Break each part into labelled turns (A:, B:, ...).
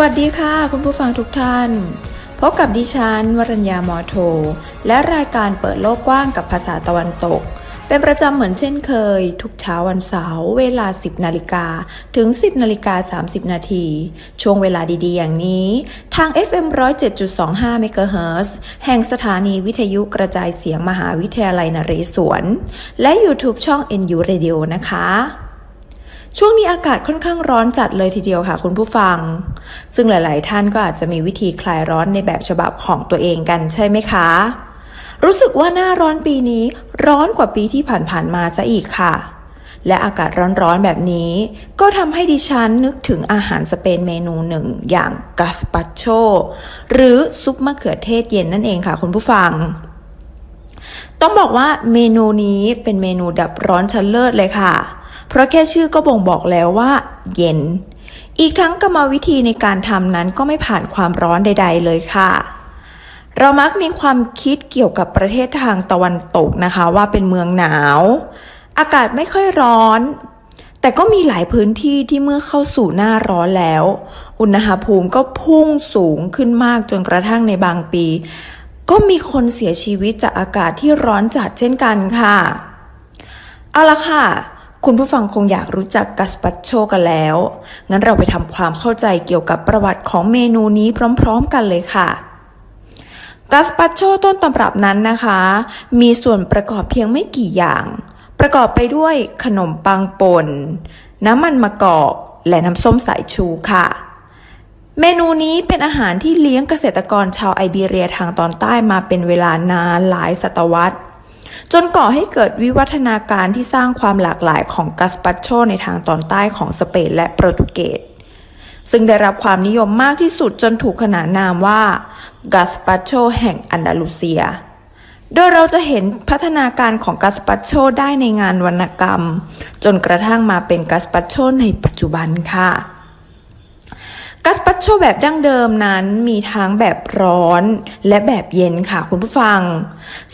A: วัสดีค่ะ คุณผู้ฟังทุกท่าน พบกับดิฉัน วรัญญามอโท และรายการเปิดโลกกว้างกับภาษาตะวันตก เป็นประจำเหมือนเช่นเคย ทุกเช้าวันเสาร์เวลา 10 นาฬิกาถึง 10 นาฬิกา 30 นาที ช่วงเวลาดีๆ อย่างนี้ ทาง FM 107.25 MHz แห่งสถานีวิทยุกระจายเสียงมหาวิทยาลัยนเรศวร และ YouTube ช่อง NU Radio นะคะ ช่วงนี้อากาศค่อนข้างร้อนจัดเลยทีเดียวค่ะคุณผู้ฟัง ซึ่งหลาย ๆ ท่านก็อาจจะมีวิธีคลายร้อนในแบบฉบับของตัวเองกันใช่ไหมคะ รู้สึกว่าหน้าร้อนปีนี้ร้อนกว่าปีที่ผ่าน ๆ มาซะอีกค่ะ และอากาศร้อน ๆ แบบนี้ ก็ทำให้ดิฉันนึกถึงอาหารสเปนเมนูหนึ่งอย่างกาสปาโชหรือซุปมะเขือเทศเย็นนั่นเองค่ะ คุณผู้ฟังต้องบอกว่าเมนูนี้เป็นเมนูดับร้อนชั้นเลิศเลยค่ะเราะแค่ชื่อก็บ่งบอกแล้วว่า เย็น อีกทั้งกรรมวิธีในการทำนั้นก็ไม่ผ่านความร้อนใด ๆ เลยค่ะ เรามักมีความคิดเกี่ยวกับประเทศทางตะวันตกนะคะ ว่าเป็นเมืองหนาว อากาศไม่ค่อยร้อน แต่ก็มีหลายพื้นที่ที่เมื่อเข้าสู่หน้าร้อนแล้ว อุณหภูมิก็พุ่งสูงขึ้นมากจนกระทั่งในบางปีก็มีคนเสียชีวิตจากอากาศที่ร้อนจัดเช่นกันค่ะ เอาละค่ะ คุณผู้ฟังคงอยากรู้จักกัสปัชโชกันแล้ว งั้นเราไปทำความเข้าใจเกี่ยวกับประวัติของเมนูนี้พร้อมๆกันเลยค่ะกัสปัชโชต้นตำรับนั้นนะคะ มีส่วนประกอบเพียงไม่กี่อย่าง ประกอบไปด้วยขนมปังป่น น้ำมันมะกอก และน้ำส้มสายชูค่ะ เมนูนี้เป็นอาหารที่เลี้ยงเกษตรกรชาวไอเบียเรียทางตอนใต้มาเป็นเวลานานหลายศตวรรษ จนก่อให้เกิดวิวัฒนาการที่สร้างความหลากหลายของกัสปัชโชในทางตอนใต้ของสเปนและโปรตุเกสซึ่งได้รับความนิยมมากที่สุดจนถูกขนานนามว่ากัสปัชโชแห่งอันดาลูเซีย โดยเราจะเห็นพัฒนาการของกัสปัชโชได้ในงานวรรณกรรม จนกระทั่งมาเป็นกัสปัชโชในปัจจุบันค่ะ กัสปัชโชแบบดั้งเดิมนั้นมีทั้งแบบร้อนและแบบเย็นค่ะคุณผู้ฟัง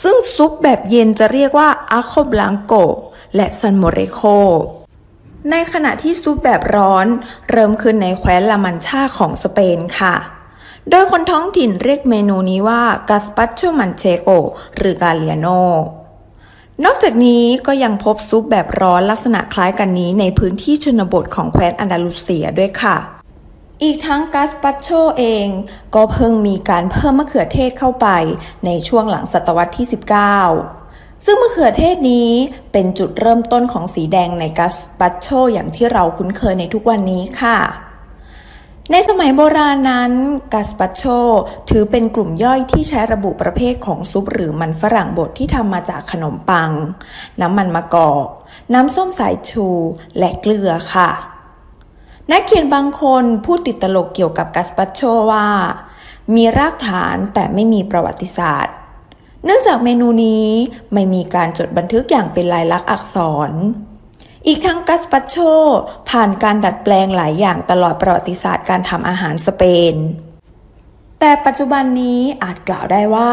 A: ซึ่งซุปแบบเย็นจะเรียกว่าอาโคบลังโกและซันโมเรโคในขณะที่ซุปแบบร้อนเริ่มขึ้นในแคว้นลามันชาของสเปนค่ะ โดยคนท้องถิ่นเรียกเมนูนี้ว่ากัสปัชโชมันเชโกหรือกาเลียโนนอกจากนี้ก็ยังพบซุปแบบร้อนลักษณะคล้ายกันนี้ในพื้นที่ชนบทของแคว้นอันดาลูเซียด้วยค่ะ อีกทั้งกัสปัชโชเอง ก็เพิ่งมีการเพิ่มมะเขือเทศเข้าไปในช่วงหลังศตวรรษที่ 19 ซึ่งมะเขือเทศนี้เป็นจุดเริ่มต้นของสีแดงในกัสปัชโชอย่างที่เราคุ้นเคยในทุกวันนี้ค่ะ ในสมัยโบราณนั้นกัสปัชโชถือเป็นกลุ่มย่อยที่ใช้ระบุประเภทของซุปหรือมันฝรั่งบดที่ทำมาจากขนมปัง น้ำมันมะกอก น้ำส้มสายชู และเกลือค่ะ นักเขียนบางคนพูดติดตลกเกี่ยวกับกัสปัชโชว่า มีรากฐานแต่ไม่มีประวัติศาสตร์ เนื่องจากเมนูนี้ไม่มีการจดบันทึกอย่างเป็นลายลักษณ์อักษร อีกทั้งกัสปัชโชผ่านการดัดแปลงหลายอย่างตลอดประวัติศาสตร์การทำอาหารสเปน แต่ปัจจุบันนี้อาจกล่าวได้ว่า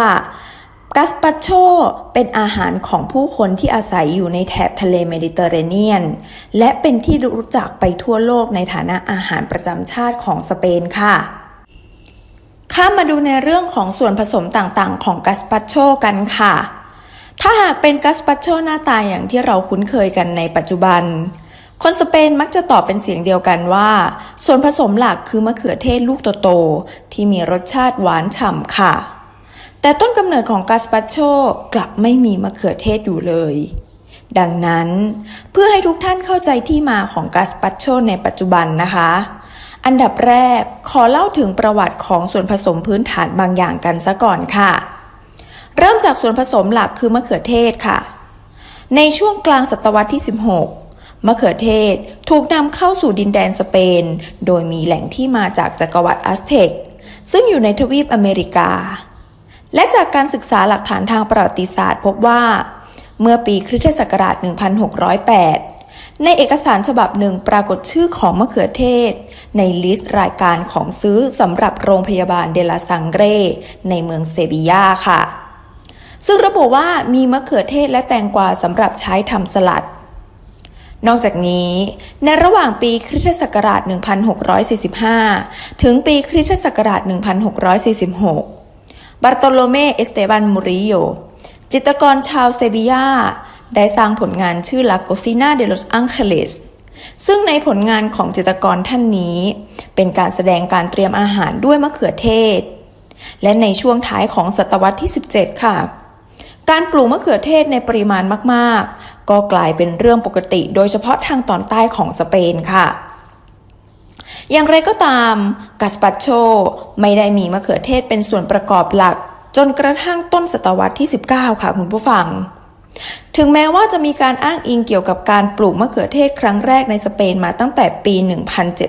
A: กัสปัชโชเป็นอาหารของผู้คนที่อาศัยอยู่ในแถบทะเลเมดิเตอร์เรเนียน และเป็นที่รู้จักไปทั่วโลกในฐานะอาหารประจำชาติของสเปนค่ะ ข้ามาดูในเรื่องของส่วนผสมต่างๆ ของกัสปัชโชกันค่ะ ถ้าหากเป็นกัสปัชโชหน้าตาอย่างที่เราคุ้นเคยกันในปัจจุบัน คนสเปนมักจะตอบเป็นเสียงเดียวกันว่า ส่วนผสมหลักคือมะเขือเทศลูกโตๆที่มีรสชาติหวานฉ่ำค่ะ แต่ต้นกำเนิดของกัสปัชโชกลับไม่มีมะเขือเทศอยู่เลย ดังนั้นเพื่อให้ทุกท่านเข้าใจที่มาของกัสปัชโชในปัจจุบันนะคะ อันดับแรกขอเล่าถึงประวัติของส่วนผสมพื้นฐานบางอย่างกันซะก่อนค่ะ เริ่มจากส่วนผสมหลักคือมะเขือเทศค่ะ ในช่วงกลางศตวรรษที่ 16มะเขือเทศถูกนำเข้าสู่ดินแดนสเปน โดยมีแหล่งที่มาจากจักรวรรดิอัสเทกซึ่งอยู่ในทวีปอเมริกา และจากการศึกษาหลักฐานทางประวัติศาสตร์ พบว่า เมื่อปีคริสตศักราช 1608 ในเอกสารฉบับหนึ่งปรากฏชื่อของมะเขือเทศ ในลิสต์รายการของซื้อสำหรับโรงพยาบาลเดลาซังเกรในเมืองเซบียาค่ะ ซึ่งระบุว่ามีมะเขือเทศและแตงกวาสำหรับใช้ทำสลัดนอกจากนี้ ในระหว่างปีคริสตศักราช 1645 ถึงปีคริสตศักราช 1646 บาร์โตโลเมเอสเตบันมูริโยจิตรกรชาวเซบียาได้สร้างผลงานชื่อ La Cocina de los Ángeles ซึ่งในผลงานของจิตรกรท่านนี้ เป็นการแสดงการเตรียมอาหารด้วยมะเขือเทศ และในช่วงท้ายของศตวรรษที่ 17 ค่ะ การปลูกมะเขือเทศในปริมาณมาก ๆ ก็กลายเป็นเรื่องปกติ โดยเฉพาะทางตอนใต้ของสเปนค่ะ อย่างไรก็ตามกาสปาโชไม่ได้มีมะเขือเทศเป็นส่วนประกอบหลัก จนกระทั่งต้นศตวรรษที่ 19 ค่ะคุณผู้ฟัง ถึงแม้ว่าจะมีการอ้างอิงเกี่ยวกับการปลูกมะเขือเทศครั้งแรกในสเปนมาตั้งแต่ปี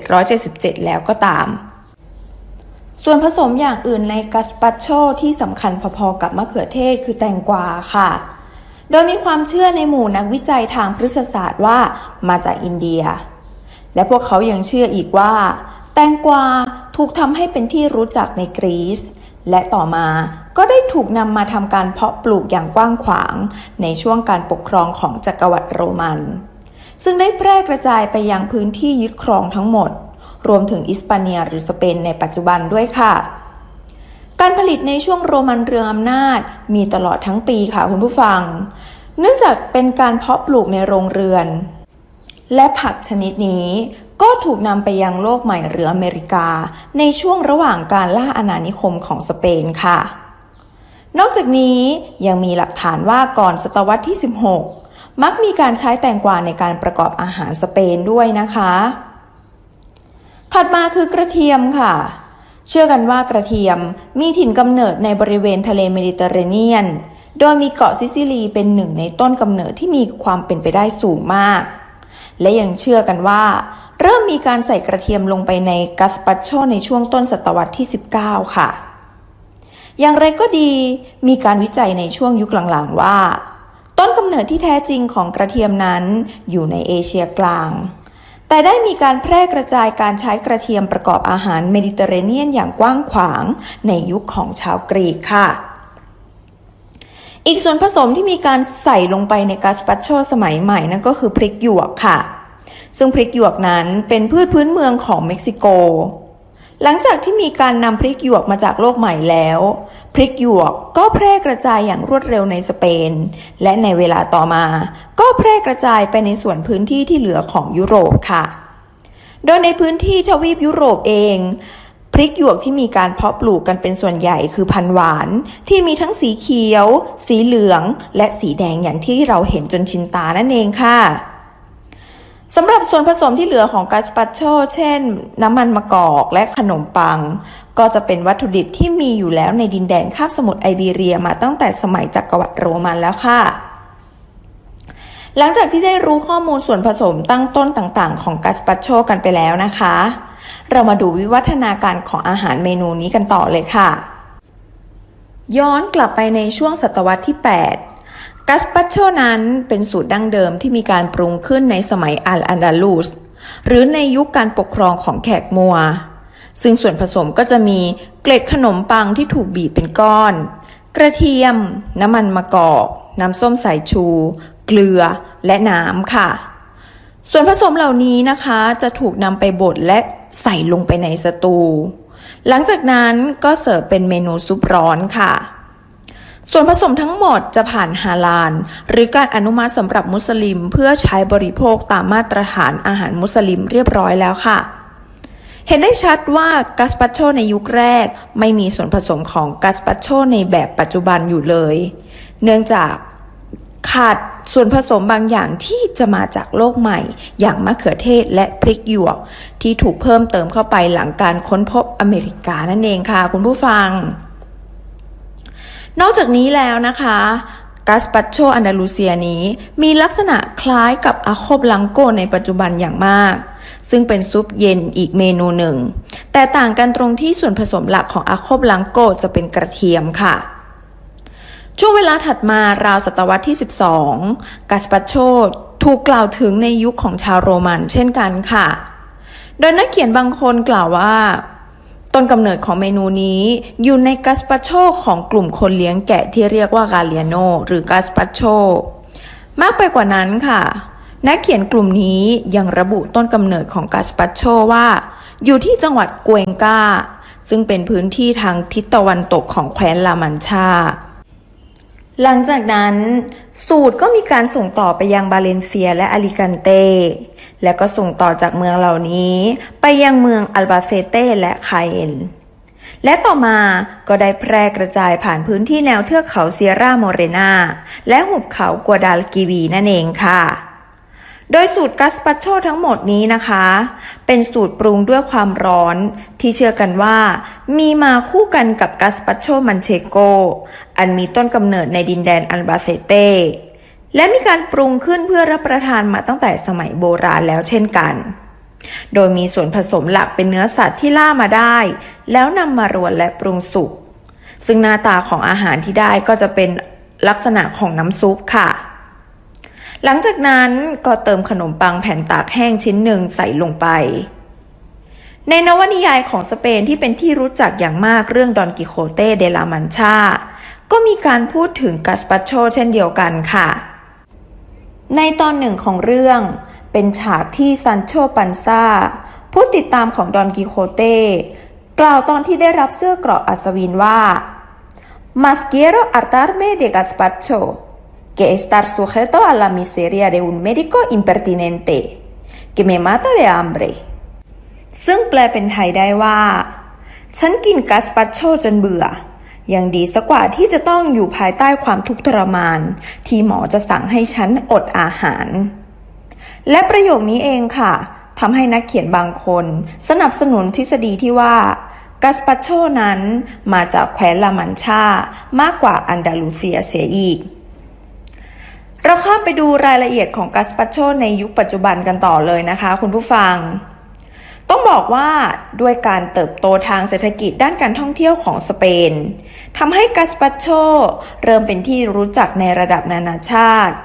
A: 1777 แล้วก็ตาม ส่วนผสมอย่างอื่นในกาสปาโชที่สำคัญพอๆกับมะเขือเทศคือแตงกวาค่ะโดยมีความเชื่อในหมู่นักวิจัยทางพฤกษศาสตร์ว่ามาจากอินเดีย และพวกเขายังเชื่ออีกว่า แตงกวาถูกทำให้เป็นที่รู้จักในกรีซ และต่อมาก็ได้ถูกนำมาทำการเพาะปลูกอย่างกว้างขวาง ในช่วงการปกครองของจักรวรรดิโรมัน ซึ่งได้แพร่กระจายไปยังพื้นที่ยึดครองทั้งหมด รวมถึงอิสปาเนียหรือสเปนในปัจจุบันด้วยค่ะการผลิตในช่วงโรมันเรืองอำนาจมีตลอดทั้งปีค่ะคุณผู้ฟัง เนื่องจากเป็นการเพาะปลูกในโรงเรือน และผักชนิดนี้ก็ถูกนำไปยังโลกใหม่หรืออเมริกา ในช่วงระหว่างการล่าอาณานิคมของสเปนค่ะ นอกจากนี้ยังมีหลักฐานว่าก่อนศตวรรษที่ 16 มักมีการใช้แตงกวาในการประกอบอาหารสเปนด้วยนะคะ ถัดมาคือกระเทียมค่ะ เชื่อกันว่ากระเทียมมีถิ่นกำเนิดในบริเวณทะเลเมดิเตอร์เรเนียน โดยมีเกาะซิซิลีเป็นหนึ่งในต้นกำเนิดที่มีความเป็นไปได้สูงมาก และยังเชื่อกันว่า เริ่มมีการใส่กระเทียมลงไปในกัสปาโชในช่วงต้นศตวรรษที่ 19 ค่ะ อย่างไรก็ดี มีการวิจัยในช่วงยุคหลังๆว่า ต้นกำเนิดที่แท้จริงของกระเทียมนั้นอยู่ในเอเชียกลาง แต่ได้มีการแพร่กระจายการใช้กระเทียมประกอบอาหารเมดิเตอร์เรเนียนอย่างกว้างขวางในยุคของชาวกรีกค่ะ อีกส่วนผสมที่มีการใส่ลงไปในกาสปาโชสมัยใหม่นั่นก็คือพริกหยวกค่ะ ซึ่งพริกหยวกนั้นเป็นพืชพื้นเมืองของเม็กซิโก หลังจากที่มีการนำพริกหยวกมาจากโลกใหม่แล้ว พริกหยวกก็แพร่กระจายอย่างรวดเร็วในสเปน และในเวลาต่อมา ก็แพร่กระจายไปในส่วนพื้นที่ที่เหลือของยุโรปค่ะ โดยในพื้นที่ทวีปยุโรปเอง ริกหยวกที่มีการเพาะปลูกกันเป็นส่วนใหญ่คือพันหวาน ที่มีทั้งสีเขียว สีเหลือง และสีแดงอย่างที่เราเห็นจนชินตานั่นเองค่ะสำหรับส่วนผสมที่เหลือของกาสปาโชเช่น น้ำมันมะกอกและขนมปัง ก็จะเป็นวัตถุดิบที่มีอยู่แล้วในดินแดนคาบสมุทรไอเบีเรียมาตั้งแต่สมัยจักรวรรดิโรมันแล้วค่ะ หลังจากที่ได้รู้ข้อมูลส่วนผสมตั้งต้นต่างๆ ของกาสปาโชกันไปแล้วนะคะ เรามาดูวิวัฒนาการของอาหารเมนูนี้กันต่อเลยค่ะ ย้อนกลับไปในช่วงศตวรรษที่ 8 กัสปาโชนั้นเป็นสูตรดั้งเดิมที่มีการปรุงขึ้นในสมัยอัลอันดาลูสหรือในยุคการปกครองของแขกมัว ซึ่งส่วนผสมก็จะมีเกล็ดขนมปังที่ถูกบีบเป็นก้อน กระเทียม น้ำมันมะกอก น้ำส้มสายชู เกลือ และน้ำค่ะ ส่วนผสมเหล่านี้นะคะจะถูกนำไปบดและใส่ลงไปในสตู หลังจากนั้นก็เสิร์ฟเป็นเมนูซุปร้อนค่ะ ส่วนผสมทั้งหมดจะผ่านฮาลาลหรือการอนุมัติสำหรับมุสลิม เพื่อใช้บริโภคตามมาตรฐานอาหารมุสลิมเรียบร้อยแล้วค่ะ เห็นได้ชัดว่ากัสปาโชในยุคแรก ไม่มีส่วนผสมของกัสปาโชในแบบปัจจุบันอยู่เลย เนื่องจากขาด ส่วนผสมบางอย่างที่จะมาจากโลกใหม่ อย่างมะเขือเทศและพริกหยวก ที่ถูกเพิ่มเติมเข้าไปหลังการค้นพบอเมริกานั่นเองค่ะคุณผู้ฟัง นอกจากนี้แล้วนะคะกัสปาโชอันดาลูเซียนี้มีลักษณะคล้ายกับอาโคบลังโกในปัจจุบันอย่างมาก ซึ่งเป็นซุปเย็นอีกเมนูหนึ่ง แต่ต่างกันตรงที่ส่วนผสมหลักของอาโคบลังโกจะเป็นกระเทียมค่ะ ช่วงเวลาถัดมาราวศตวรรษที่ 12กัสปาโชถูกกล่าวถึงในยุคของชาวโรมันเช่นกันค่ะ โดยนักเขียนบางคนกล่าวว่า ต้นกำเนิดของเมนูนี้อยู่ในกัสปาโชของกลุ่มคนเลี้ยงแกะที่เรียกว่ากาเลียโนหรือกาสปาโชมากไปกว่านั้นค่ะ นักเขียนกลุ่มนี้ยังระบุต้นกำเนิดของกาสปาโชว่า อยู่ที่จังหวัดกวนกาซึ่งเป็นพื้นที่ทางทิศตะวันตกของแคว้นลามันชา หลังจากนั้น สูตรก็มีการส่งต่อไปยังบาเลนเซียและอาลิกันเต และก็ส่งต่อจากเมืองเหล่านี้ ไปยังเมืองอัลบาเซเตและคาเอนและต่อมาก็ได้แพร่กระจายผ่านพื้นที่แนวเทือกเขาเซียร่าโมเรนาและหุบเขากัวดาลกีวีนั่นเองค่ะ โดยสูตรกัสปาโชทั้งหมดนี้นะคะ เป็นสูตรปรุงด้วยความร้อนที่เชื่อกันว่า มีมาคู่กันกับกัสปาโชมันเชโก อันมีต้นกำเนิดในดินแดนอัลบาเซเต และมีการปรุงขึ้นเพื่อรับประทานมาตั้งแต่สมัยโบราณแล้วเช่นกัน โดยมีส่วนผสมหลักเป็นเนื้อสัตว์ที่ล่ามาได้ แล้วนำมารวนและปรุงสุก ซึ่งหน้าตาของอาหารที่ได้ก็จะเป็นลักษณะของน้ำซุปค่ะ หลังจากนั้นก็เติมขนมปังแผ่นตากแห้งชิ้นหนึ่งใส่ลงไปในนวนิยายของสเปนที่เป็นที่รู้จักอย่างมากเรื่องดอนกิโคเตเดลามันชา ก็มีการพูดถึงกัสปาโชเช่นเดียวกันค่ะ ในตอนหนึ่งของเรื่อง เป็นฉากที่ซันโชปันซาผู้ติดตามของดอนกิโคเตกล่าวตอนที่ได้รับเสื้อเกราะอัศวินว่า Mas quiero hartarme de gazpacho que estar sujeto a la miseria de un médico impertinente que me mata de hambre ซึ่งแปลเป็นไทยได้ว่า ฉันกินกัสปาโชจนเบื่อ ยังดีสักกว่าที่จะต้องอยู่ภายใต้ความทุกข์ทรมาน ที่หมอจะสั่งให้ฉันอดอาหาร และประโยคนี้เองค่ะทำให้นักเขียนบางคน สนับสนุนทฤษฎีที่ว่ากัสปาโชนั้นมาจากแคว้นลามันชามากกว่าอันดาลูเซียเสียอีก เราข้ามไปดูรายละเอียดของกัสปาโชในยุคปัจจุบันกันต่อเลยนะคะคุณผู้ฟัง ต้องบอกว่าด้วยการเติบโตทางเศรษฐกิจด้านการท่องเที่ยวของสเปน ทำให้กัสปาโชเริ่มเป็นที่รู้จักในระดับนานาชาติ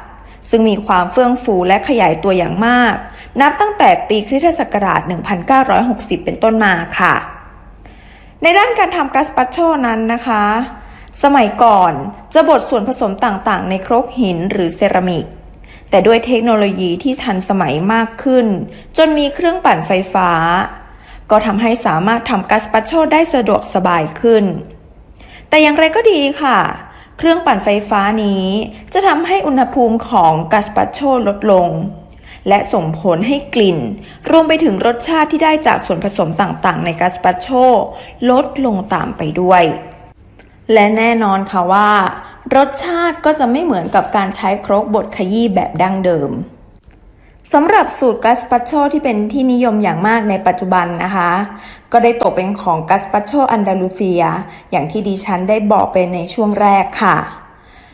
A: ซึ่งมีความเฟื่องฟูและขยายตัวอย่างมาก นับตั้งแต่ปีคริสตศักราช 1960 เป็นต้นมาค่ะ ในด้านการทำกัสปาโชนั้นนะคะ สมัยก่อนจะบดส่วนผสมต่างๆ ในครกหินหรือเซรามิก แต่ด้วยเทคโนโลยีที่ทันสมัยมากขึ้น จนมีเครื่องปั่นไฟฟ้า ก็ทำให้สามารถทำกัสปาโชได้สะดวกสบายขึ้น แต่อย่างไรก็ดีค่ะ เครื่องปั่นไฟฟ้านี้จะทำให้อุณหภูมิของกัสปาโชลดลง และส่งผลให้กลิ่น รวมไปถึงรสชาติที่ได้จากส่วนผสมต่างๆ ในกัสปาโชลดลงตามไปด้วย และแน่นอนค่ะว่า รสชาติก็จะไม่เหมือนกับการใช้ครกบดขยี้แบบดั้งเดิม สำหรับสูตรกัสปาโชที่เป็นที่นิยมอย่างมากในปัจจุบันนะคะ ก็ได้ตกเป็นของกัสปาโชอันดาลูเซีย อย่างที่ดิฉันได้บอกไปในช่วงแรกค่ะ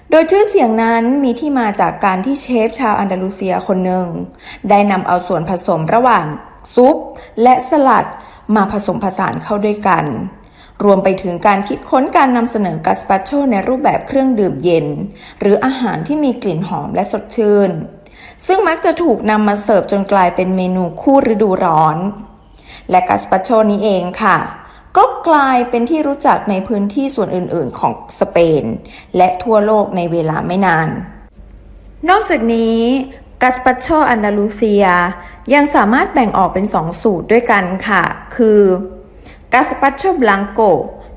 A: โดยชื่อเสียงนั้นมีที่มาจากการที่เชฟชาวอันดาลูเซียคนหนึ่ง ได้นำเอาส่วนผสมระหว่างซุป และสลัดมาผสมผสานเข้าด้วยกัน รวมไปถึงการคิดค้นการนำเสนอกัสปาโชในรูปแบบเครื่องดื่มเย็น หรืออาหารที่มีกลิ่นหอมและสดชื่น ซึ่งมักจะถูกนำมาเสิร์ฟจนกลายเป็นเมนูคู่ฤดูร้อน และกัสปาโชนี้เองค่ะ ก็กลายเป็นที่รู้จักในพื้นที่ส่วนอื่นๆ ของสเปน และทั่วโลกในเวลาไม่นาน นอกจากนี้กัสปาโชอันดาลูเซีย ยังสามารถแบ่งออกเป็นสองสูตรด้วยกันค่ะ คือกัสปาโชบลังโก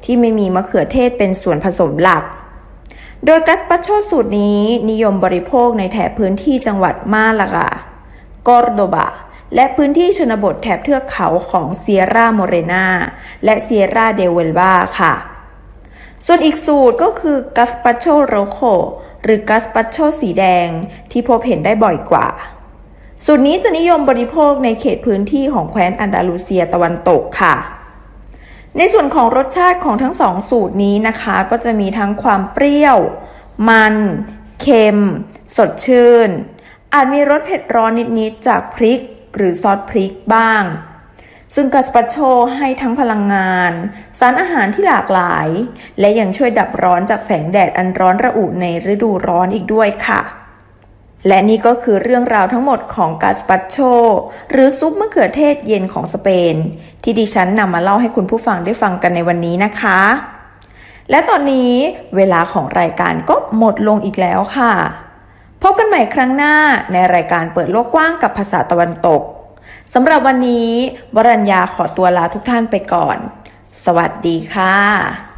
A: ที่ไม่มีมะเขือเทศเป็นส่วนผสมหลัก โดยกัสปาโชสูตรนี้นิยมบริโภคในแถบพื้นที่จังหวัดมาลากากอร์โดบา และพื้นที่ชนบทแถบเทือกเขาของเซียร่าโมเรนาและเซียร่าเดเวลบาค่ะ ส่วนอีกสูตรก็คือกัสปาโชโรโคหรือกัสปาโชสีแดงที่พบเห็นได้บ่อยกว่า สูตรนี้จะนิยมบริโภคในเขตพื้นที่ของแคว้นอันดาลูเซียตะวันตกค่ะ ในส่วนของรสชาติของทั้งสองสูตรนี้นะคะ ก็จะมีทั้งความเปรี้ยว มัน เค็ม สดชื่น อาจมีรสเผ็ดร้อนนิดๆจากพริกหรือซอสพริกบ้าง ซึ่งกัสปาโชให้ทั้งพลังงาน สารอาหารที่หลากหลาย และยังช่วยดับร้อนจากแสงแดดอันร้อนระอุในฤดูร้อนอีกด้วยค่ะ และนี่ก็คือเรื่องราวทั้งหมดของกัสปาโช หรือซุปมะเขือเทศเย็นของสเปน ที่ดิฉันนำมาเล่าให้คุณผู้ฟังได้ฟังกันในวันนี้นะคะ และตอนนี้เวลาของรายการก็หมดลงอีกแล้วค่ะ พบกันใหม่ครั้งหน้าในรายการเปิดโลกกว้างกับภาษาตะวันตกสำหรับวันนี้ วรัญญาขอตัวลาทุกท่านไปก่อน สวัสดีค่ะ